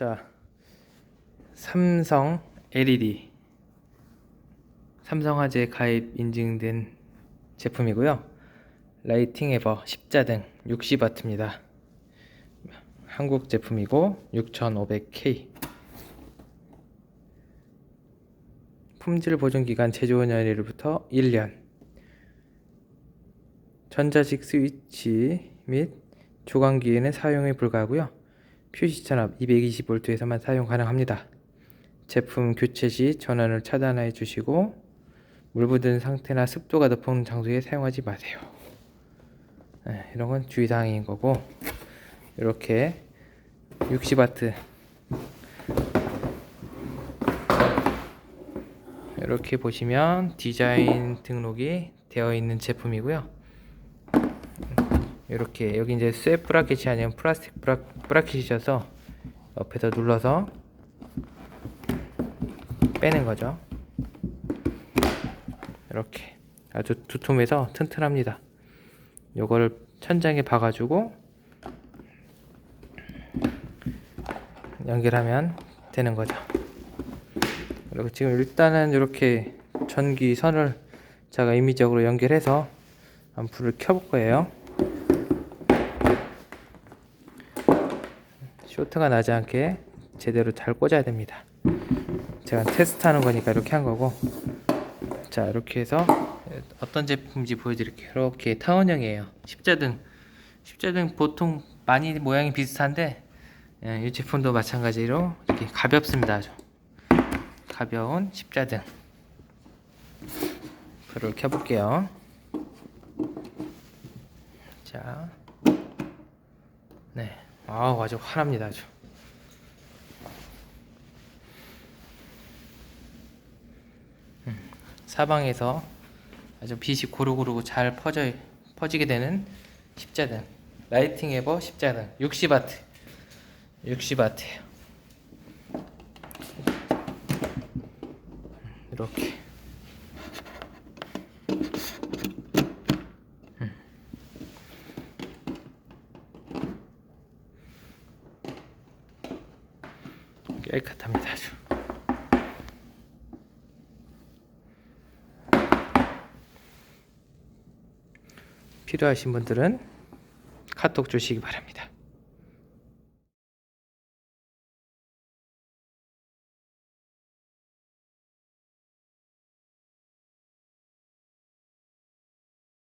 자, 삼성 LED 삼성화재 가입 인증된 제품이고요. 라이팅 에버 십자등 60W입니다. 한국 제품이고 6500K 품질 보증 기간 제조 연일부터 1년 전자식 스위치 및 조광기에는 사용이 불가하고요. 표시 전압 220V에서만 사용 가능합니다. 제품 교체 시 전원을 차단해 주시고 물 묻은 상태나 습도가 높은 장소에 사용하지 마세요. 네, 이런 건 주의사항인 거고 이렇게 60W 이렇게 보시면 디자인 등록이 되어 있는 제품이고요. 이렇게 여기 이제 쇠 브라켓이 아니면 플라스틱 브라, 브라켓이셔서 옆에서 눌러서 빼는 거죠. 이렇게 아주 두툼해서 튼튼합니다. 요거를 천장에 박아주고 연결하면 되는 거죠. 그리고 지금 일단은 이렇게 전기 선을 제가 임의적으로 연결해서 불을 켜볼 거예요. 쇼트가 나지 않게 제대로 잘 꽂아야 됩니다. 제가 테스트 하는 거니까 이렇게 한 거고. 자, 이렇게 해서 어떤 제품인지 보여드릴게요. 이렇게 타원형이에요. 십자등. 십자등 보통 많이 모양이 비슷한데, 예, 이 제품도 마찬가지로 이렇게 가볍습니다. 아주. 가벼운 십자등. 불을 켜볼게요. 자. 네. 아우, 아주 환합니다. 아주. 음, 사방에서 아주 빛이 고루고루 잘 퍼져, 퍼지게 되는 십자등. 라이팅 에버 십자등. 60W. 60W예요. 이렇게. 깨끗합니다 아주. 필요하신 분들은 카톡 주시기 바랍니다.